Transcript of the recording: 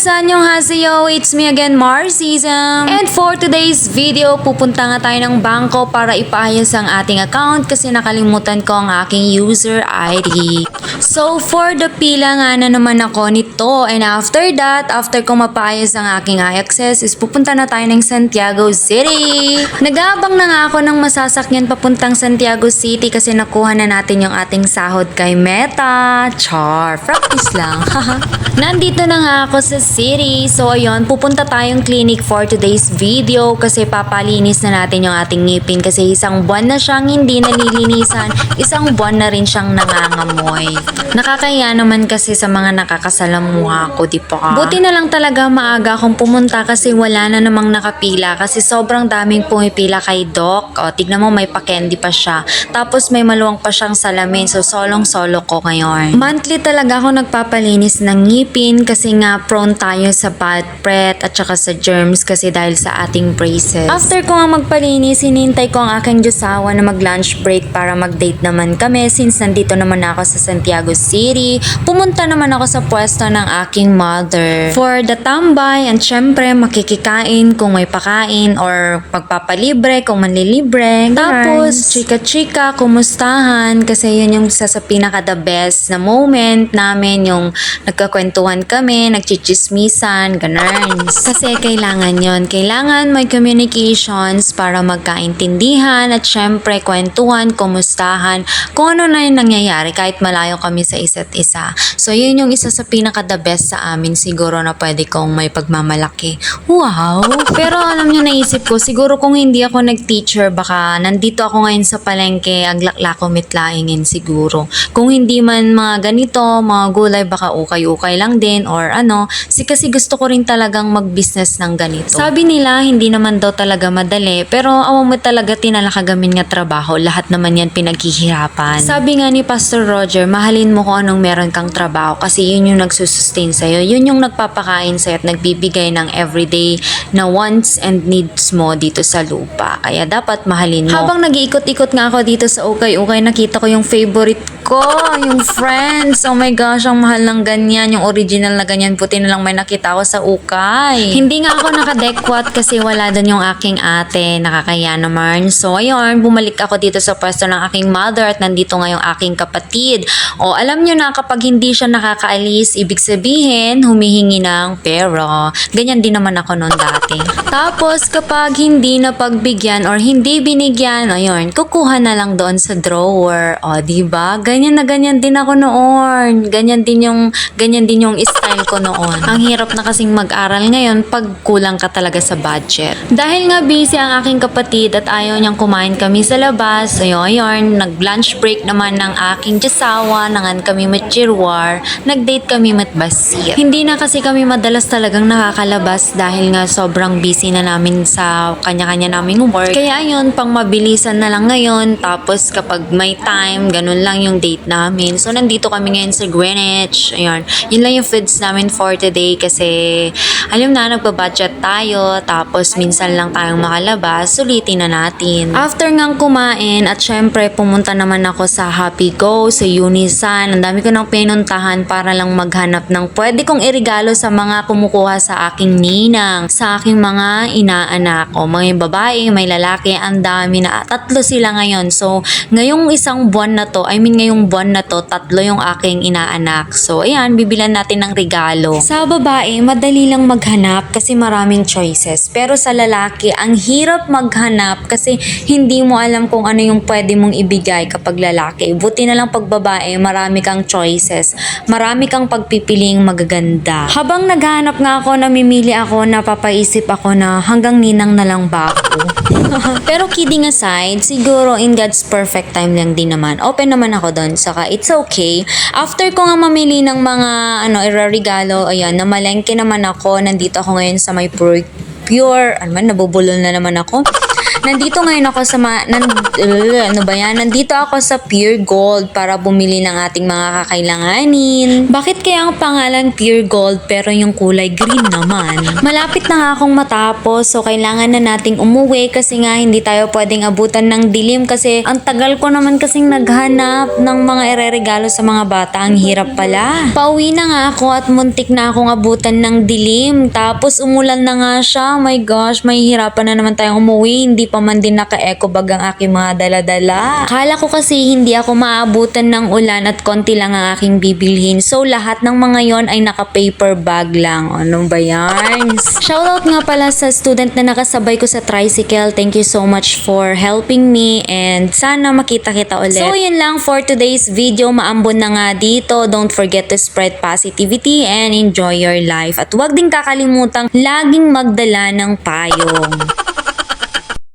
guys! Annyeonghaseyo! It's me again, Marsism! And for today's video, pupunta nga tayo ng bangko para ipaayos ang ating account kasi nakalimutan ko ang aking user ID. So, for the pila nga na naman ako nito. And after that, after ko mapaayos ang aking access, is pupunta na tayo ng Santiago City. Nag-aabang na nga ako ng masasakyan papuntang Santiago City kasi nakuha na natin yung ating sahod kay Meta. Char! Practice lang. Nandito na nga ako sa city. So, ayun, pupunta tayong clinic for today's video kasi papalinis na natin yung ating ngipin kasi isang buwan na siyang hindi nalilinisan, isang buwan na rin siyang nangangamoy. Nakakaya naman kasi sa mga nakakasalamuha ko, di ba? Buti na lang talaga maaga akong pumunta kasi wala na namang nakapila kasi sobrang daming pumipila kay Doc. O, tignan mo may pa-candy pa siya. Tapos may maluwang pa siyang salamin. So, solong-solo ko ngayon. Monthly talaga ako nagpapalinis ng ngipin kasi nga prone tayo sa bad breath at saka sa germs kasi dahil sa ating braces. After ko nga magpalinis, hinintay ko ang aking Diyosawa na mag-lunch break para mag-date naman kami since nandito naman ako sa Santiago City. Pumunta naman ako sa pwesto ng aking mother. For the tambay and syempre makikikain kung may pakain or magpapalibre kung manlilibre. Tapos, chika-chika, kumustahan kasi yun yung isa sa pinaka the best na moment namin yung nagkakwentuhan kami, nagchichismisan, ganun. Kasi kailangan yon Kailangan may communications para magkaintindihan at syempre kwentuhan, kumustahan, kung ano na yung nangyayari kahit malayo kami sa isa't isa. So yun yung isa sa pinaka the best sa amin siguro na pwede kong may pagmamalaki. Wow! Pero alam nyo naisip ko, siguro kung hindi ako nag-teacher, baka nandito ako ngayon sa palengke, aglaklako mitlaingin siguro. Kung hindi man mga ganito, mga gulay, baka ukay-ukay lang din or ano. Si kasi gusto ko rin talagang mag-business ng ganito. Sabi nila, hindi naman daw talaga madali, pero awa mo talaga tinalakagamin nga trabaho, lahat naman yan pinaghihirapan. Sabi nga ni Pastor Roger, mahalin mo kung anong meron kang trabaho kasi yun yung nagsusustain sa'yo, yun yung nagpapakain sa'yo at nagbibigay ng everyday na wants and needs mo dito sa lupa. Kaya dapat mahalin mo. Habang nag-iikot-ikot nga ako dito sa ukay-ukay, nakita ko yung favorite ko, yung friends. Oh my gosh, ang mahal ng ganyan, yung original na ganyan, puti na lang may nakita ko sa ukay. Hindi nga ako nakadekwat kasi wala doon yung aking ate, nakakaya naman. So ayun, bumalik ako dito sa pwesto ng aking mother at nandito nga yung aking kapatid. O alam nyo na kapag hindi siya nakakaalis, ibig sabihin, humihingi ng pera. Ganyan din naman ako noon dati. Tapos kapag hindi na pagbigyan or hindi binigyan, ayun, kukuha na lang doon sa drawer. O, di ba? Ganyan na ganyan din ako noon. Ganyan din yung ganyan din yung style ko noon. Ang hirap na kasing mag-aral ngayon pag kulang ka talaga sa budget. Dahil nga busy ang aking kapatid at ayaw niyang kumain kami sa labas, ayun, ayun, nag-lunch break naman ng aking jasawa, nangan kami matchirwar, nag-date kami matbasit. Hindi na kasi kami madalas talagang nakakalabas dahil nga sobrang busy na namin sa kanya-kanya naming work. Kaya ayun, pang mabilisan na lang ngayon, tapos kapag may time, ganun lang yung date namin. So, nandito kami ngayon sa Greenwich. Ayun, yun lang yung foods namin for today kasi alam na, nagbabudget tayo, tapos minsan lang tayong makalabas, sulitin na natin. After ngang kumain at syempre pumunta naman ako sa Happy Go, sa Unisan, ang dami ko nang pinuntahan para lang maghanap ng pwede kong irigalo sa mga kumukuha sa aking ninang, sa aking mga inaanak o mga babae, may lalaki, ang dami na, tatlo sila ngayon. So, ngayong isang buwan na to, I mean ngayong buwan na to, tatlo yung aking inaanak. So, ayan, bibilan natin ng regalo. Sa babae, madali lang maghanap kasi maraming choices. Pero sa lalaki, ang hirap maghanap kasi hindi mo alam kung ano yung pwede mong ibigay kapag lalaki. Buti na lang pag babae, marami kang choices. Marami kang pagpipiling magaganda. Habang naghahanap nga ako, namimili ako, napapaisip ako na hanggang ninang na lang ba ako? Pero kidding aside, siguro in God's perfect time lang din naman. Open naman ako doon. Saka it's okay. After ko nga mamili ng mga ano, irarigalo, ayan, namalengke naman ako. Nandito ako ngayon sa may pure, pure ano man, nabubulol na naman ako. Nandito ngayon ako sa ma- nan- uh, ano ba yan? Nandito ako sa Pure Gold para bumili ng ating mga kakailanganin. Bakit kaya ang pangalan Pure Gold pero yung kulay green naman? Malapit na nga akong matapos so kailangan na nating umuwi kasi nga hindi tayo pwedeng abutan ng dilim kasi ang tagal ko naman kasing naghanap ng mga ireregalo sa mga bata. Ang hirap pala. Pauwi na nga ako at muntik na akong abutan ng dilim. Tapos umulan na nga siya. Oh my gosh, may hirapan na naman tayong umuwi. Hindi pa man din naka-eco bag ang aking mga dala-dala. Kala ko kasi hindi ako maabutan ng ulan at konti lang ang aking bibilhin. So lahat ng mga yon ay naka-paper bag lang. Ano ba yan? Shoutout nga pala sa student na nakasabay ko sa tricycle. Thank you so much for helping me and sana makita kita ulit. So yun lang for today's video. Maambon na nga dito. Don't forget to spread positivity and enjoy your life. At huwag din kakalimutang laging magdala ng payong.